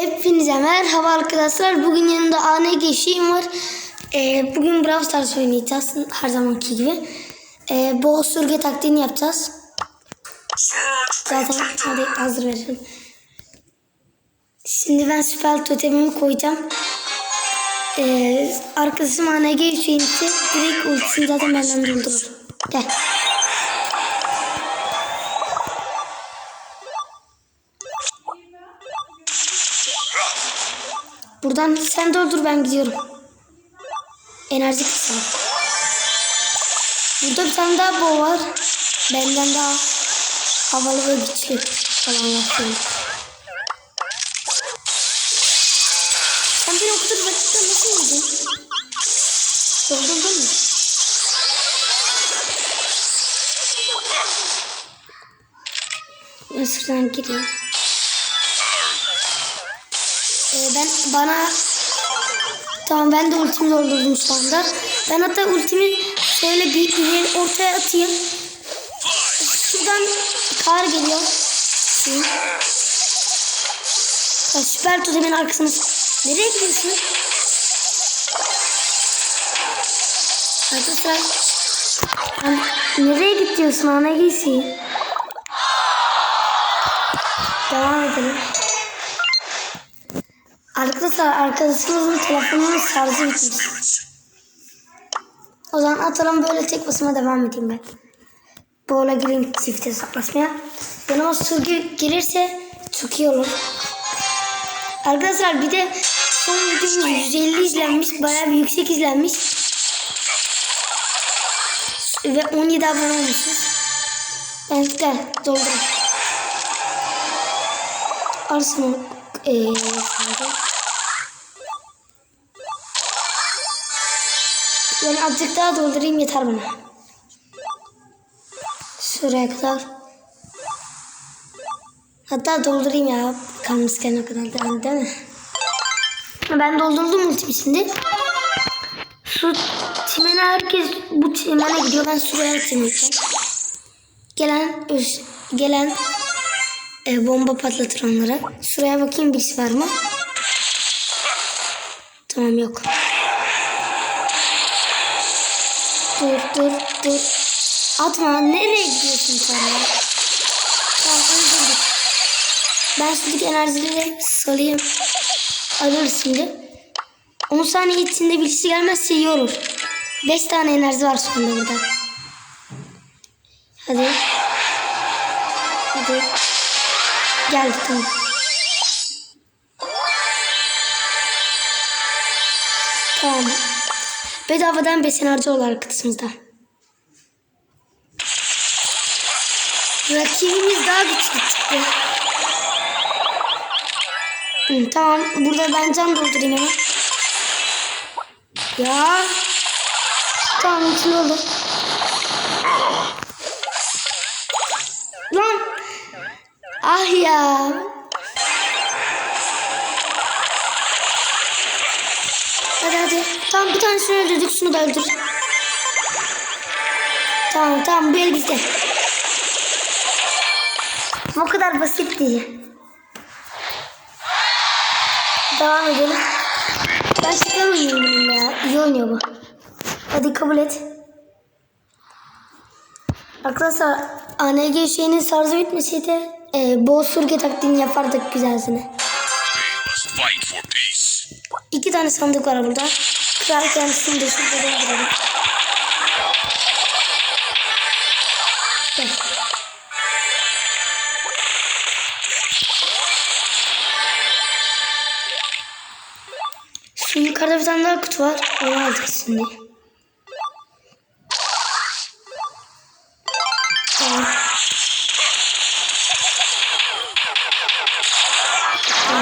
Hepinize merhaba arkadaşlar. Bugün yanımda ANG şeyim var. Ee, bugün Brawl Stars oynayacağız. Her zamanki gibi. Ee, bol sürge taktiğini yapacağız. Zaten hadi hazır verelim. Şimdi ben süper totemimi koyacağım. Ee, arkadaşım ANG ise direkt ultisini zaten benden durdurur. Gel. Buradan sen doldur ben gidiyorum. Enerji kısmı. Burada bir tane daha bow var. Benden daha havalı ve güçlü falan var. Sen beni o kadar vakitte nasıl vurdun? Doldurdun mu? Ben şuradan gireyim. Ee, ben bana tamam ben de ultimi doldurdum şu anda. Ben hatta ultimi şöyle bir ileri ortaya atayım. Şuradan kar geliyor. Şu. Ya süper totemin arkasına. Nereye gidiyorsun? Arkadaşlar. Ben, nereye gidiyorsun ana giysi? Devam edelim. Arkadaşlar arkadaşımızın telefonunun şarjı bitmiş. O zaman atalım böyle tek basıma devam edeyim ben. Boğla gireyim çift hesaplaşmaya. Yanıma sürgü gelirse çok iyi olur. Arkadaşlar bir de son videomuz 150 izlenmiş. Bayağı bir yüksek izlenmiş. Ve 17 abone olmuşuz. Ben de doldurayım. Arsenal şimdi. Ben azıcık daha doldurayım yeter bana. Şuraya kadar. Hatta doldurayım ya. Kalmışken o kadar da değil mi? Ben doldurdum ultimi şimdi. Şu çimene herkes bu çimene gidiyor. Ben şuraya çimeyeceğim. Gelen gelen e, bomba patlatır onlara. Şuraya bakayım birisi var mı? Tamam yok. Dur dur dur. Atma nereye gidiyorsun sen ya? Tamam öldürdük. Ben şimdi enerjileri salayım. Alırız şimdi. 10 saniye içinde birisi gelmezse iyi olur. 5 tane enerji var anda burada. Hadi. Hadi. Geldi tamam. Tamam. Bedavadan besin harcıyorlar kısmımızda. Rakibimiz daha güçlü çıktı. Hı, tamam. Burada ben can doldurayım hemen. Ya. Tamam içinde oldu. Ah ya. Hadi hadi. Tamam bir tanesini öldürdük. Şunu da öldür. Tamam tamam bu el bizde. Bu kadar basitti. Devam edelim. Ben şeker oynuyorum ya. İyi oynuyor bu. Hadi kabul et. Arkadaşlar ANG şeyinin şarjı bitmeseydi e, bol sürge taktiğini yapardık güzelsine. İki tane sandık var burada. Kral kendisini de şurada. Gel. Şu yukarıda bir tane daha kutu var. Onu alacağız şimdi. Tamam, tamam.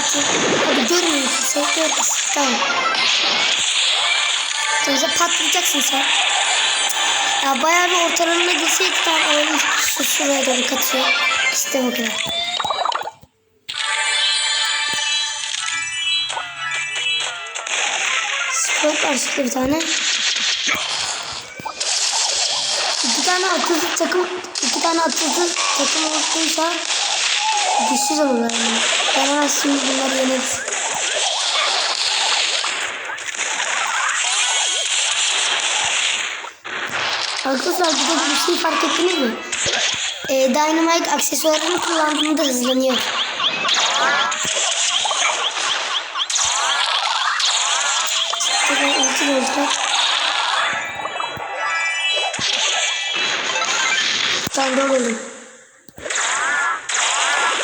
Atayım. Hadi görmüyor kimse. Görmüyorsun. Tamam. Sonra patlayacaksın sen. Ya bayağı bir ortalarına girseydi tamam öyle şu şuraya doğru kaçıyor. İşte bu kadar. Spot var şurada bir tane. İki tane atıcı takım, iki tane atıcı takım güçsüz olur yani. Ben hemen şimdi bunları yeneriz. Arkadaşlar bir de bir şey fark ettiniz mi? Ee, Dynamite aksesuarını kullandığında hızlanıyor. Tekrar ulti olacak. Tamam doldurdum.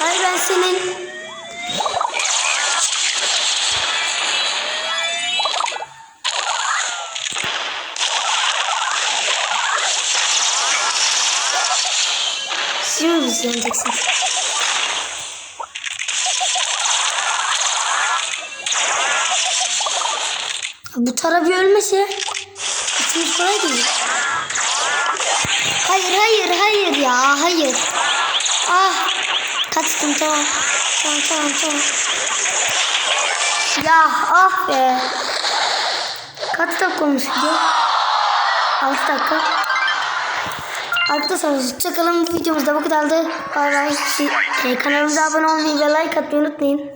Hayır ben senin Biz yeneceksin. Bu tara bir ölmese işimiz kolay değil. Hayır hayır hayır ya hayır. Ah kaçtım tamam. Tamam tamam tamam. Ya ah be. Kaç dakika olmuş video? 6 dakika. Arkadaşlar hoşçakalın. Bu videomuzda bu kadardı. Bay bay. Şey, e, kanalımıza abone olmayı ve like atmayı unutmayın.